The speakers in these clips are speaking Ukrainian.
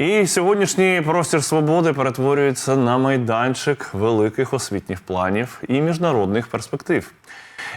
І сьогоднішній простір свободи перетворюється на майданчик великих освітніх планів і міжнародних перспектив.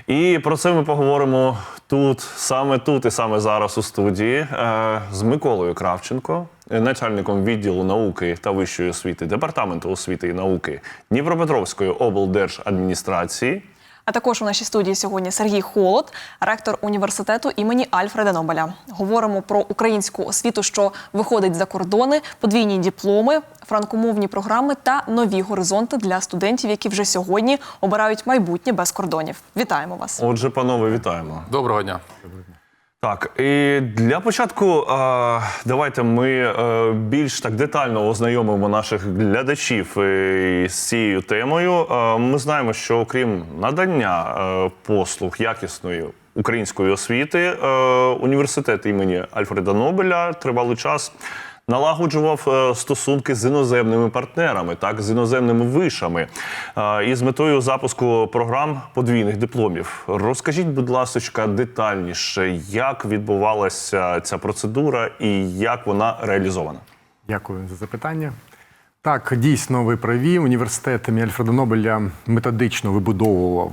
І про це ми поговоримо тут, саме тут і саме зараз у студії е, з Миколою Кравченко, начальником відділу науки та вищої освіти департаменту освіти і науки Дніпропетровської облдержадміністрації. А також у нашій студії сьогодні Сергій Холод, ректор університету імені Альфреда Нобеля. Говоримо про українську освіту, що виходить за кордони, подвійні дипломи, франкомовні програми та нові горизонти для студентів, які вже сьогодні обирають майбутнє без кордонів. Вітаємо вас! Отже, панове, вітаємо. Доброго дня. Так, і для початку давайте ми е, більш так детально ознайомимо наших глядачів е, з цією темою. Е, Ми знаємо, що окрім надання послуг якісної української освіти, університет імені Альфреда Нобеля тривалий час. Налагоджував е, стосунки з іноземними партнерами, так з іноземними вишами, е, і з метою запуску програм подвійних дипломів. Розкажіть, будь ласка, детальніше, як відбувалася ця процедура і як вона реалізована. Дякую за запитання. Так, дійсно, ви праві. Університет імені Альфреда Нобеля методично вибудовував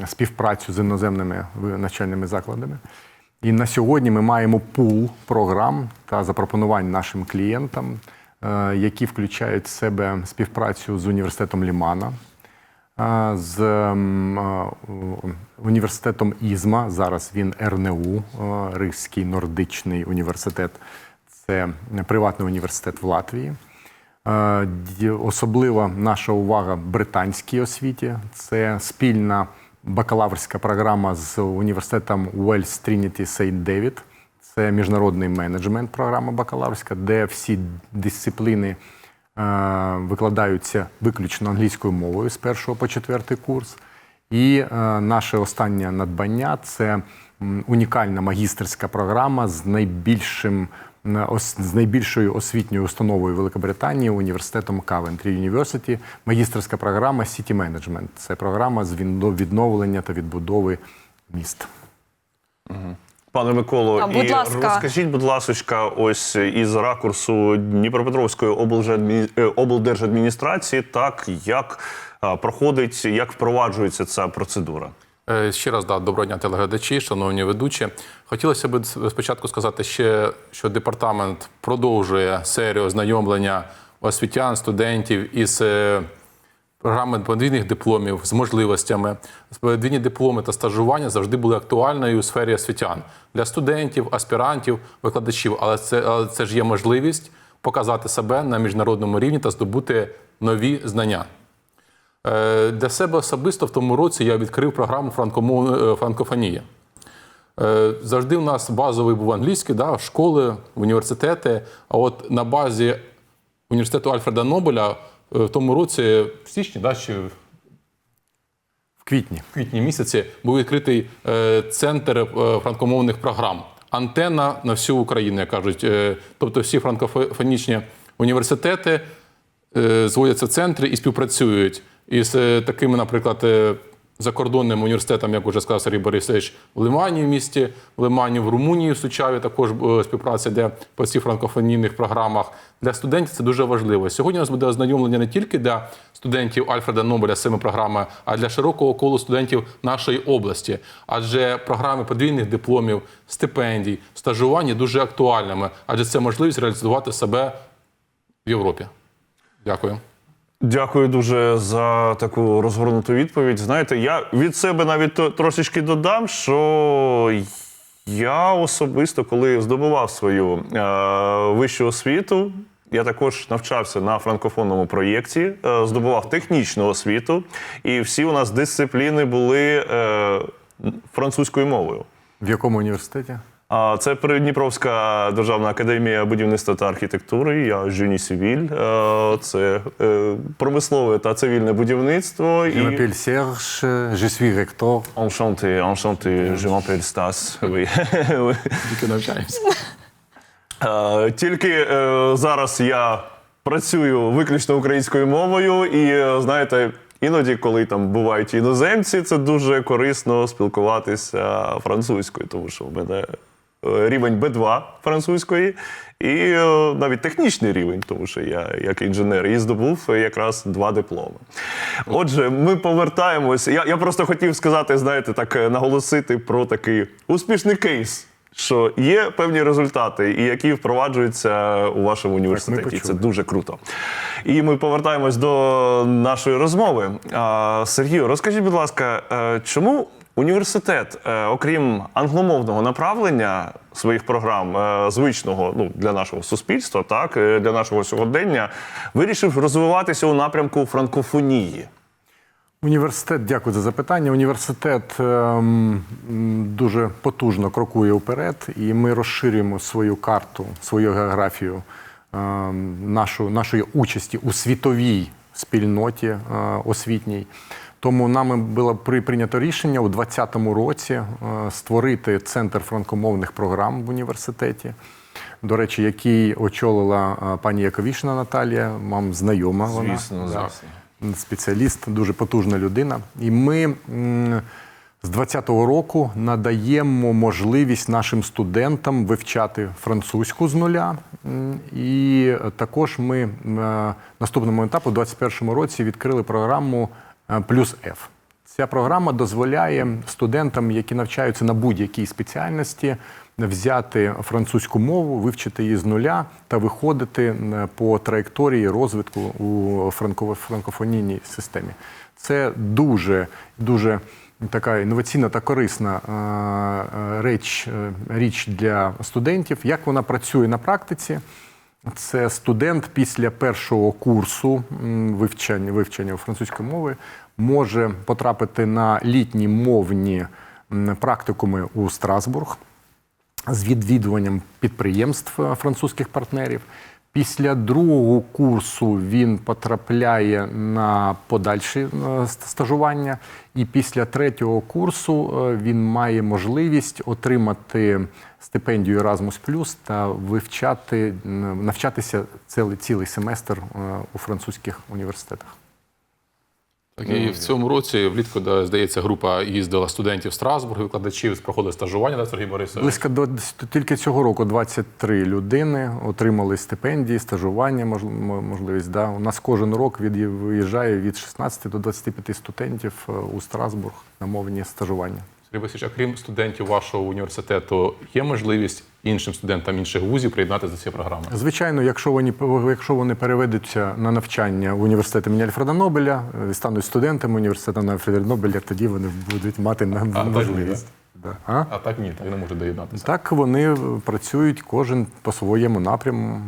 е, співпрацю з іноземними навчальними закладами. І на сьогодні ми маємо пул програм та запропонувань нашим клієнтам, е, які включають в себе співпрацю з університетом Лімана, е, з е, університетом Ізма. Зараз він РНУ, Ризький нордичний університет. Це приватний університет в Латвії. Особлива наша увага британській освіті. Це спільна бакалаврська програма з університетом Уельс Trinity St. David. Це міжнародний менеджмент, програма бакалаврська, де всі дисципліни е, викладаються виключно англійською мовою з першого по четвертий курс. І е, наше останнє надбання це унікальна магістерська програма з найбільшим з найбільшою освітньою установою Великобританії університетом Coventry University. Магістерська програма City Management. Це програма з відновлення та відбудови міст. Пане Миколо, А, будь і ласка. розкажіть, будь ласка, ось із ракурсу Дніпропетровської е, облдержадміністрації, так як проходить, як впроваджується ця процедура. Е, Ще раз да, доброго дня, телеглядачі, шановні ведучі. Хотілося б спочатку сказати ще, що департамент продовжує серію ознайомлення освітян, студентів із е, програми подвійних дипломів з можливостями. Подвійні дипломи та стажування завжди були актуальною у сфері освітян для студентів, аспірантів, викладачів. Але це, але це ж є можливість показати себе на міжнародному рівні та здобути нові знання. Е, Для себе особисто в тому році я відкрив програму е, франкофонія. Е, Завжди у нас базовий був англійський, да, школи, університети. А от на базі університету Альфреда Нобеля в тому році, в січні, да, чи в В квітні. квітні місяці, був відкритий центр франкомовних програм. Антенна на всю Україну, як кажуть. Тобто всі франкофонічні університети зводяться центри і співпрацюють із е, такими, наприклад, е, закордонним університетом, як уже сказав Сергій Борисович, в Лимані в місті, в Лимані, в Румунії, в Сучаві також е, співпраця йде по цих франкофонійних програмах. Для студентів це дуже важливо. Сьогодні у нас буде ознайомлення не тільки для студентів Альфреда Нобеля з цими програмами, а для широкого колу студентів нашої області. Адже програми подвійних дипломів, стипендій, стажування дуже актуальними, адже це можливість реалізувати себе в Європі. Дякую. Дякую дуже за таку розгорнуту відповідь. Знаєте, я від себе навіть то- трошечки додам, що я особисто, коли здобував свою е, вищу освіту, я також навчався на франкофонному проєкті, е, здобував технічну освіту, і всі у нас дисципліни були е, французькою мовою. В якому університеті? А це Придніпровська державна академія будівництва та архітектури. Я Жюні Сівіль. Е, Це е, промислове та цивільне будівництво. І m'appelle Serge, je suis recteur. enchanté, enchanté, je m'appelle. Oui. Oui. Тільки навчаємося. Е, Тільки зараз я працюю виключно українською мовою, і знаєте. Іноді, коли там бувають іноземці, це дуже корисно спілкуватися французькою, тому що в мене рівень B2 французької і е, навіть технічний рівень, тому що я як інженер і здобув якраз два дипломи. Отже, ми повертаємось. Я, я просто хотів сказати, знаєте, так е, наголосити про такий успішний кейс. Що є певні результати, і які впроваджуються у вашому університеті. почули. Це дуже круто. І ми повертаємось до нашої розмови. Сергію, розкажіть, будь ласка, е, чому університет, е, окрім англомовного направлення своїх програм, е, звичного ну, для нашого суспільства, так, е, для нашого сьогодення, вирішив розвиватися у напрямку франкофонії? Університет, дякую за запитання. Університет ем, дуже потужно крокує вперед, і ми розширюємо свою карту, свою географію ем, нашу, нашої участі у світовій спільноті е, освітній. Тому нами було при- прийнято рішення у 2020 році е, створити центр франкомовних програм в університеті. До речі, який очолила е, пані Яковішина Наталія, вам знайома вона. Звісно, Да звісно. спеціаліст, дуже потужна людина. І ми з 20-го року надаємо можливість нашим студентам вивчати французьку з нуля. І також ми е, наступному етапу, у 2021 році, відкрили програму Плюс F. Ця програма дозволяє студентам, які навчаються на будь-якій спеціальності, взяти французьку мову, вивчити її з нуля та виходити по траєкторії розвитку у франко- франкофонійній системі. Це дуже дуже така інноваційна та корисна е, е, реч, е, річ для студентів. Як вона працює на практиці? Це студент після першого курсу вивчення вивчення французької мови може потрапити на літні мовні практикуми у Страсбург з відвідуванням підприємств е, французьких партнерів. Після другого курсу він потрапляє на подальші е, стажування, і після третього курсу е, він має можливість отримати стипендію Erasmus та вивчати, навчатися цілий, цілий семестр е, у французьких університетах. Так, і в цьому році влітку, де, здається, група їздила студентів Страсбург, викладачів проходили стажування, да, Сергій Борисович? Близько до тільки цього року 23 людини отримали стипендії, стажування, можливість. Да. У нас кожен рок від, виїжджає від 16 до 25 студентів е, у Страсбург на мовні стажування. Сергій Борисович, а крім студентів вашого університету, є можливість іншим студентам інших вузів приєднатися до цієї програми? Звичайно, якщо вони якщо вони переведуться на навчання в університет імені Альфреда Нобеля, е, стануть студентами університету імені Альфреда Нобеля, тоді вони будуть мати на так можливість. Да. А? А так ні, так не можуть доєднатися. Так вони працюють кожен по своєму напряму.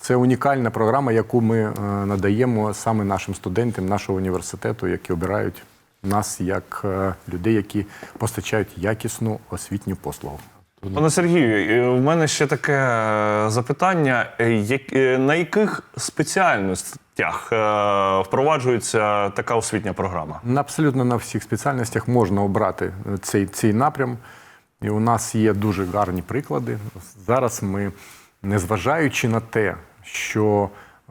Це унікальна програма, яку ми е, надаємо саме нашим студентам нашого університету, які обирають нас як е, людей, які постачають якісну освітню послугу. Пане Сергію, е, в мене ще таке е, запитання: Е, на яких спеціальностях впроваджується така освітня програма? На абсолютно на всіх спеціальностях можна обрати цей, цей напрям. І у нас є дуже гарні приклади. Зараз ми, незважаючи на те, що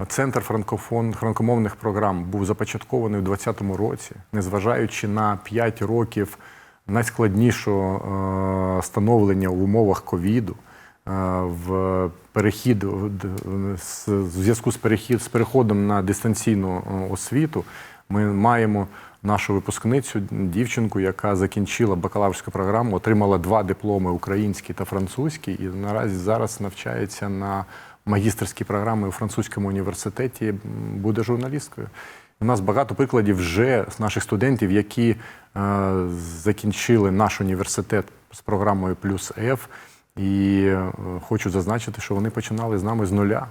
Центр франкофон, франкомовних програм був започаткований у 2020 році, незважаючи на 5 років найскладнішого е, становлення в умовах ковіду, е, в перехід в- зв'язку з перехід з переходом на дистанційну е, освіту, ми маємо нашу випускницю, дівчинку, яка закінчила бакалаврську програму, отримала два дипломи український та французький, і наразі зараз навчається на магістерській програмі у французькому університеті, буде журналісткою. У нас багато прикладів вже з наших студентів, які е, закінчили наш університет з програмою Плюс Ф. І е, хочу зазначити, що вони починали з нами з нуля.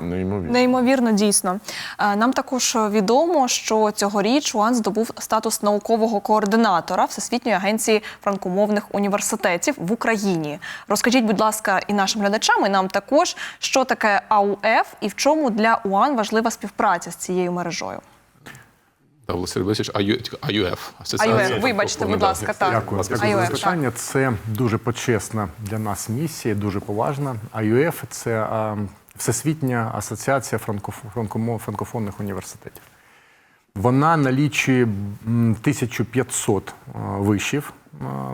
Неймовірно. Неймовірно, дійсно. Е, Нам також відомо, що цьогоріч УАН здобув статус наукового координатора Всесвітньої агенції франкомовних університетів в Україні. Розкажіть, будь ласка, і нашим глядачам, і нам також, що таке АУФ і в чому для УАН важлива співпраця з цією мережою. Так, Сергій АЮФ. АЮФ, вибачте, будь ласка, так. Дякую, дякую за запитання. Це дуже почесна для нас місія, дуже поважна. АЮФ це а, Всесвітня асоціація франкофонних університетів. Вона налічує 1500 вишів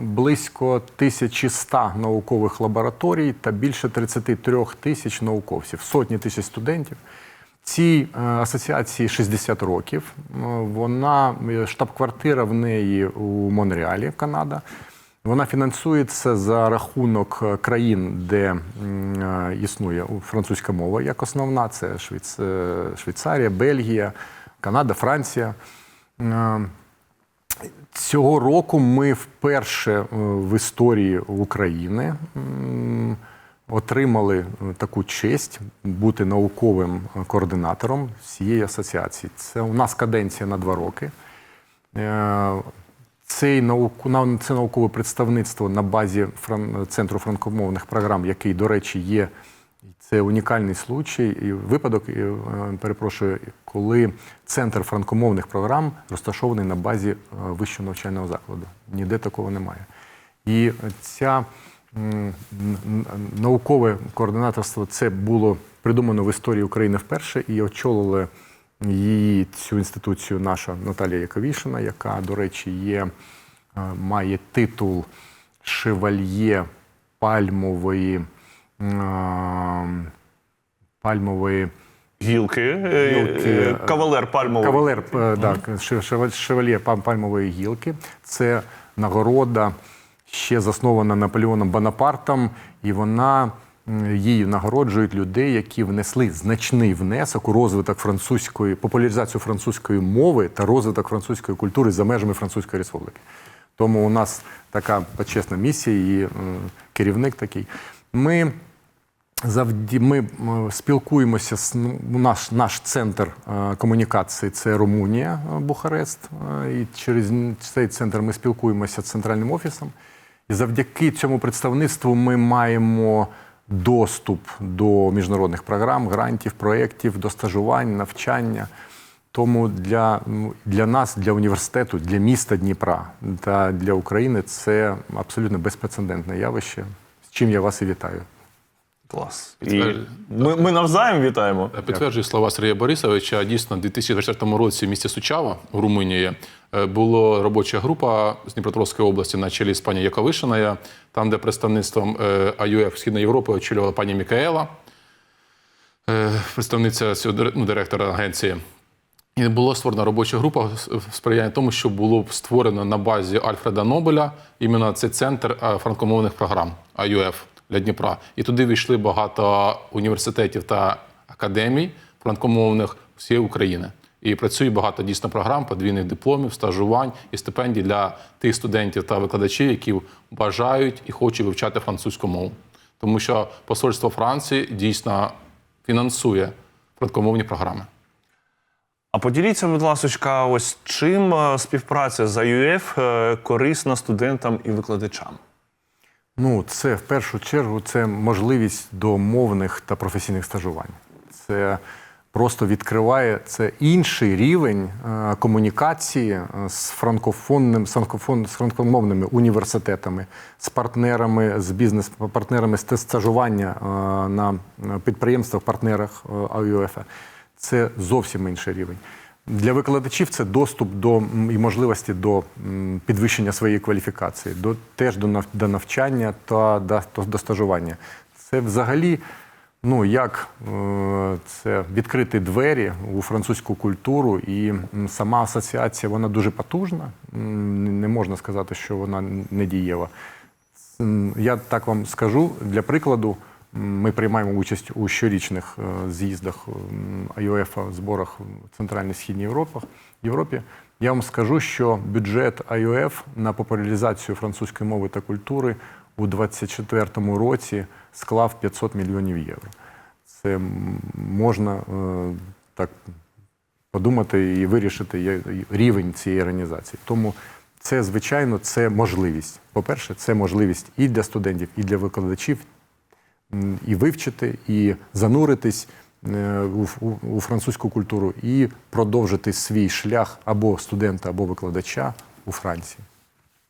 близько 1100 наукових лабораторій та більше 33 тисяч науковців, сотні тисяч студентів. Цій е, асоціації 60 років. Е, Вона е, штаб-квартира в неї у Монреалі, Канада. Вона фінансується за рахунок е, країн, де е, існує французька мова як основна. Це е, Швейцарія, Бельгія, Канада, Франція. Цього року ми вперше в історії України отримали таку честь бути науковим координатором цієї асоціації. Це у нас каденція на два роки. Цей науку, на- це наукове представництво на базі фран, Центру франкомовних програм, який, до речі, є. Це унікальний случай і випадок, і, е, перепрошую, коли центр франкомовних програм розташований на базі е, вищого навчального закладу. Ніде такого немає. І ця наукове координаторство це було придумано в історії України вперше і очолили її цю інституцію наша Наталія Яковішина, яка, до речі, є, е, має титул шевальє пальмової. Пальмової Гілки, е, Гілки, е, кавалер пальмовий. Кавалер е, да, шевальє пальмової гілки. Це нагорода, ще заснована Наполеоном Бонапартом, і вона її нагороджують людей, які внесли значний внесок у розвиток французької, популяризацію французької мови та розвиток французької культури за межами Французької республіки. Тому у нас така почесна місія і керівник такий. Ми Завді ми спілкуємося з ну, наш, наш центр е, комунікації це Румунія, е, Бухарест. Е, І через цей центр ми спілкуємося з центральним офісом. І завдяки цьому представництву ми маємо доступ до міжнародних програм, грантів, проєктів, до стажувань, навчання. Тому для, для нас, для університету, для міста Дніпра та для України це абсолютно безпрецедентне явище, з чим я вас і вітаю. Клас. І ми, ми навзаєм вітаємо. Підтверджую слова Сергія Борисовича. Дійсно, у 2024 році в місті Сучава у Румунії е, була робоча група з Дніпропетровської області на чолі з пані Яковишиною, там, де представництвом е, АЮФ Східної Європи очолювала пані Мікаела, е, представниця ну, директора агенції. І була створена робоча група в сприяння тому, що було створено на базі Альфреда Нобеля іменно цей центр е, франкомовних програм АЮФ для Дніпра. І туди війшли багато університетів та академій франкомовних всієї України. І працює багато дійсно програм, подвійних дипломів, стажувань і стипендій для тих студентів та викладачів, які бажають і хочуть вивчати французьку мову. Тому що посольство Франції дійсно фінансує франкомовні програми. А поділіться, будь ласка, ось чим е, співпраця з АЮФ е, корисна студентам і викладачам? Ну, це в першу чергу це можливість до мовних та професійних стажувань. Це просто відкриває це інший рівень е, комунікації е, з франкофонним, з франкофон, з франкомовними університетами, з партнерами, з бізнес-партнерами з стажування е, на підприємствах, партнерах е, АЮФ. Це зовсім інший рівень. Для викладачів це доступ до і можливості до підвищення своєї кваліфікації, до теж до нав- до навчання та до, до, до стажування. Це взагалі, ну як е, це відкрити двері у французьку культуру, і сама асоціація вона дуже потужна. Не можна сказати, що вона не дієва. Я так вам скажу для прикладу. Ми приймаємо участь у щорічних е, з'їздах АЮЕФа, зборах в Центральній Східній Європі. Я вам скажу, що бюджет АЮЕФ на популяризацію французької мови та культури у 2024 році склав 500 мільйонів євро. Це можна е, так подумати і вирішити рівень цієї організації. Тому це, звичайно, це можливість. По-перше, це можливість і для студентів, і для викладачів і вивчити, і зануритись е, у, французьку культуру, і продовжити свій шлях або студента, або викладача у Франції.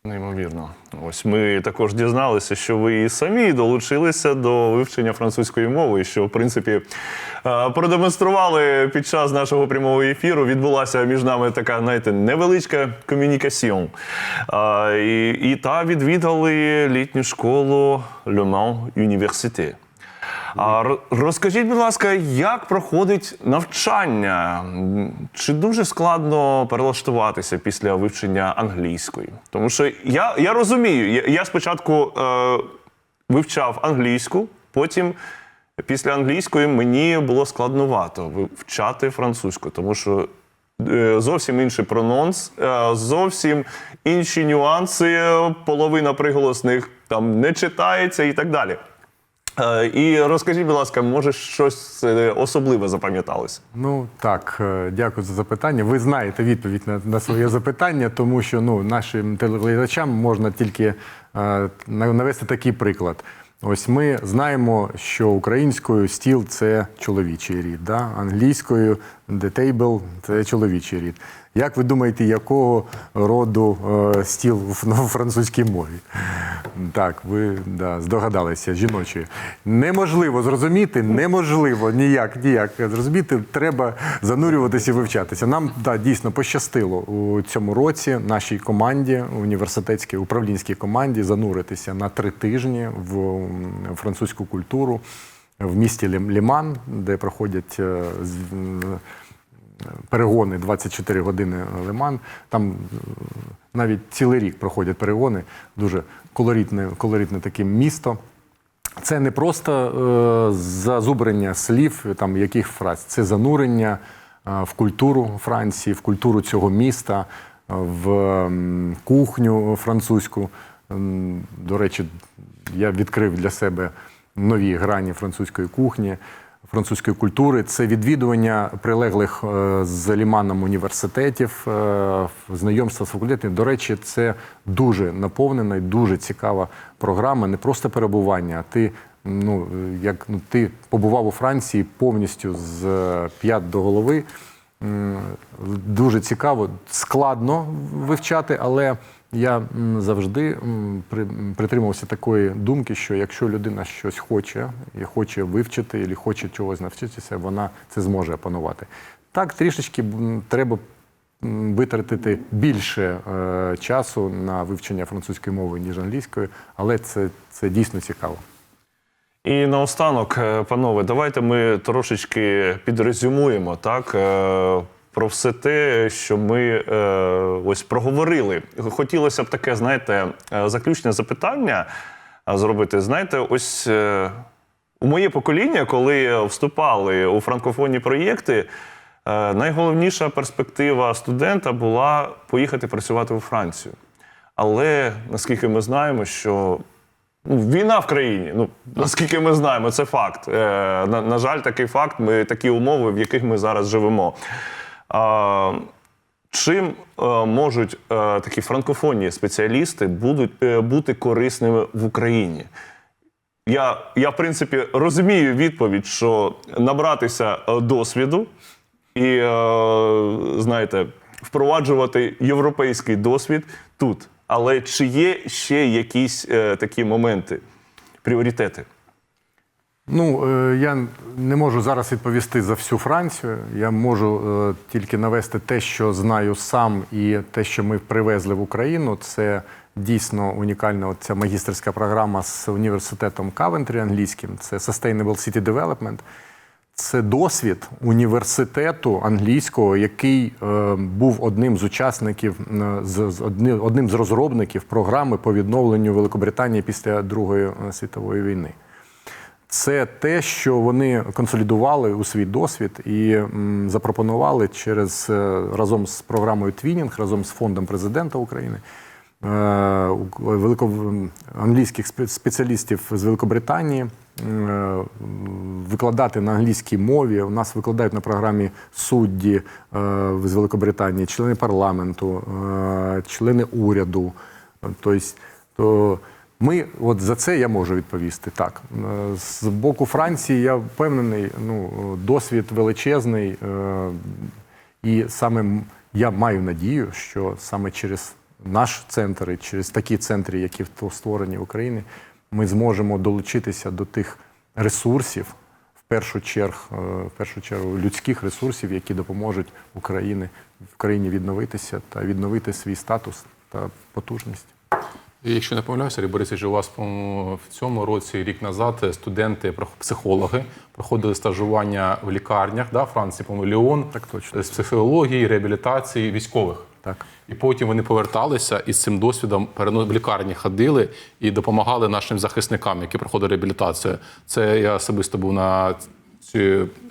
Неймовірно. Ось ми також дізналися, що ви і самі долучилися до вивчення французької мови, що в принципі е, продемонстрували під час нашого прямого ефіру. Відбулася між нами така, знаєте, невеличка комунікаціон. Е, І, і та відвідали літню школу Le Université. А розкажіть, будь ласка, як проходить навчання? Чи дуже складно перелаштуватися після вивчення англійської? Тому що я, я розумію, я, я спочатку е, вивчав англійську, потім після англійської мені було складновато вивчати французьку, тому що е, зовсім інший прононс, е, зовсім інші нюанси, половина приголосних там не читається і так далі. Е, І розкажіть, будь ласка, може щось е, особливе запам'яталося? Ну так, е, дякую за запитання. Ви знаєте відповідь на, на своє запитання, тому що ну, нашим телеглядачам можна тільки е, навести такий приклад. Ось ми знаємо, що українською стіл це чоловічий рід, да? англійською the table – це чоловічий рід. Як ви думаєте, якого роду е, стіл в, французькій мові? Так, ви да, здогадалися, жіночої. Неможливо зрозуміти, неможливо ніяк, ніяк зрозуміти. Треба занурюватися і вивчатися. Нам да, дійсно пощастило у цьому році нашій команді, університетській управлінській команді, зануритися на три тижні в французьку культуру в місті Лім- Ліман, де проходять е, перегони 24 години Лиман. Там е, навіть цілий рік проходять перегони. Дуже колоритне, колоритне таке місто. Це не просто е, зазубрення слів, там яких фраз, це занурення е, в культуру Франції, в культуру цього міста, е, в м, кухню французьку. До речі, я відкрив для себе нові грані французької кухні, французької культури. Це відвідування прилеглих е, з ліманом університетів, е, знайомства з факультетами. До речі, це дуже наповнена і дуже цікава програма. Не просто перебування, ти. Ну, як ну, ти побував у Франції повністю з е, п'ят до голови. Дуже цікаво, складно вивчати, але я завжди притримувався такої думки, що якщо людина щось хоче і хоче вивчити, або хоче чогось навчитися, вона це зможе опанувати. Так, трішечки треба витратити більше е, часу на вивчення французької мови, ніж англійської, але це, це дійсно цікаво. І наостанок, е, панове, давайте ми трошечки підрезюмуємо так. Про все те, що ми е, ось проговорили. Хотілося б таке, знаєте, е, заключне запитання е, зробити. Знаєте, ось е, у моє покоління, коли вступали у франкофонні проєкти, е, найголовніша перспектива студента була поїхати працювати у Францію. Але наскільки ми знаємо, що Ну, війна в країні. Ну наскільки ми знаємо, це факт. Е, на, на жаль, такий факт. Ми такі умови, в яких ми зараз живемо. Чим е, можуть е, такі франкофонні спеціалісти будуть е, бути корисними в Україні? Я, я, в принципі, розумію відповідь, що набратися досвіду і, знаєте, впроваджувати європейський досвід тут. Але чи є ще якісь такі моменти, пріоритети? Ну, е, я не можу зараз відповісти за всю Францію. Я можу е, тільки навести те, що знаю сам, і те, що ми привезли в Україну. Це дійсно унікальна ця магістерська програма з університетом Кавентрі англійським. Це Sustainable City Development. Це досвід університету англійського, який е, був одним з учасників, з, з одним з розробників програми по відновленню Великобританії після Другої світової війни. Це те, що вони консолідували у свій досвід і запропонували через е, разом з програмою Твінінг, разом з фондом президента України. е, англійських спеціалістів з Великобританії е, викладати на англійській мові. У нас викладають на програмі судді з Великобританії, члени парламенту, члени уряду. Тобто, то ми, от за це я можу відповісти. Так, Е, з боку Франції я впевнений, ну, досвід величезний. е, І саме я маю надію, що саме через наш центр і через такі центри, які створені в Україні, ми зможемо долучитися до тих ресурсів, в першу чергу, в першу чергу людських ресурсів, які допоможуть Україні, Україні відновитися та відновити свій статус та потужність. Якщо не помиляюся, Сергій Борисович, у вас в цьому році, рік назад, студенти, психологи проходили стажування в лікарнях, да, Франції, по-моєму, Ліон, Так точно. з психології, реабілітації військових. Так. І потім вони поверталися і з цим досвідом в лікарні ходили і допомагали нашим захисникам, які проходили реабілітацію. Це я особисто був на ці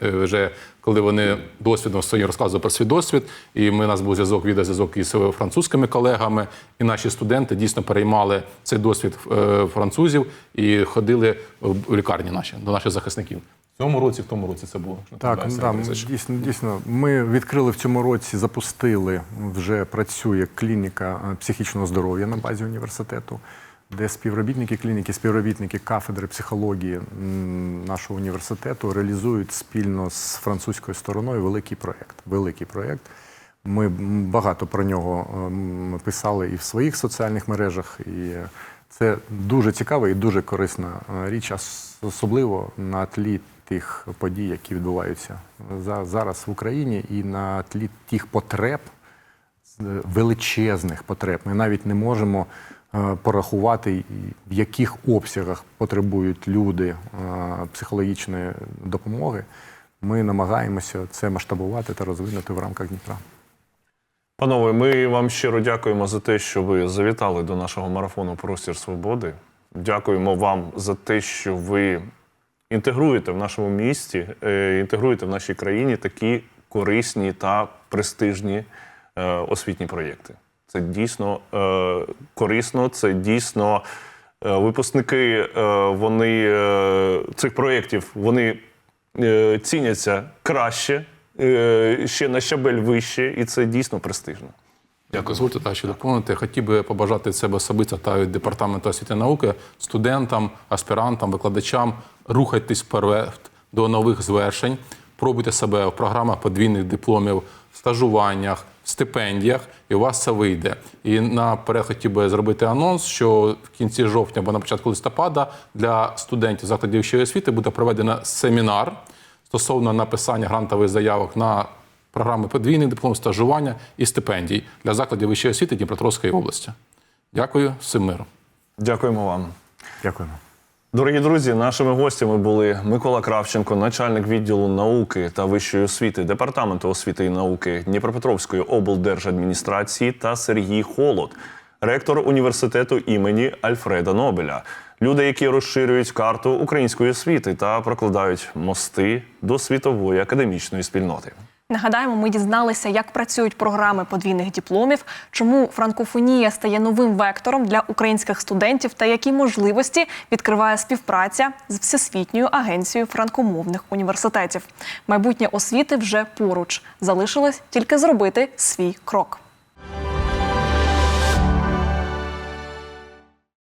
е, вже коли вони досвідом своїм розказували про свій досвід. І ми у нас був зв'язок, відеозв'язок із французькими колегами. І наші студенти дійсно переймали цей досвід е, французів і ходили в лікарні наші до наших захисників. В цьому році, в тому році це було. Так, да, дійсно, дійсно. Ми відкрили в цьому році, запустили, вже працює клініка е, психічного здоров'я на базі університету, де співробітники клініки, співробітники кафедри психології нашого університету реалізують спільно з французькою стороною великий проєкт. Великий проєкт. Ми багато про нього ем, писали і в своїх соціальних мережах, і це дуже цікава і дуже корисна е, річ, особливо на тлі тих подій, які відбуваються за- зараз в Україні, і на тлі тих потреб, е, величезних потреб. Ми навіть не можемо е, порахувати, в яких обсягах потребують люди е, психологічної допомоги. Ми намагаємося це масштабувати та розвинути в рамках Дніпра. Панове, ми вам щиро дякуємо за те, що ви завітали до нашого марафону Простір Свободи. Дякуємо вам за те, що ви інтегруєте в нашому місті, е, інтегруєте в нашій країні такі корисні та престижні е, освітні проєкти. Це дійсно е, корисно, це дійсно е, випускники е, вони, е, цих проєктів вони е, ціняться краще, е, ще на щабель вище, і це дійсно престижно. Дякую. Дозвольте та ще доповнити. Хотів би побажати себе особисто та від департаменту освіти і науки студентам, аспірантам, викладачам рухайтесь вперед до нових звершень, пробуйте себе в програмах подвійних дипломів, стажуваннях, стипендіях, і у вас це вийде. І наперед хотів би зробити анонс, що в кінці жовтня або на початку листопада для студентів закладів вищої освіти буде проведено семінар стосовно написання грантових заявок на програми подвійний диплом, стажування і стипендій для закладів вищої освіти Дніпропетровської області. Дякую, всім миру. Дякуємо вам. Дякуємо. Дорогі друзі, нашими гостями були Микола Кравченко, начальник відділу науки та вищої освіти Департаменту освіти і науки Дніпропетровської облдержадміністрації та Сергій Холод, ректор університету імені Альфреда Нобеля. Люди, які розширюють карту української освіти та прокладають мости до світової академічної спільноти. Нагадаємо, ми дізналися, як працюють програми подвійних дипломів, чому франкофонія стає новим вектором для українських студентів та які можливості відкриває співпраця з всесвітньою агенцією франкомовних університетів. Майбутнє освіти вже поруч залишилось тільки зробити свій крок.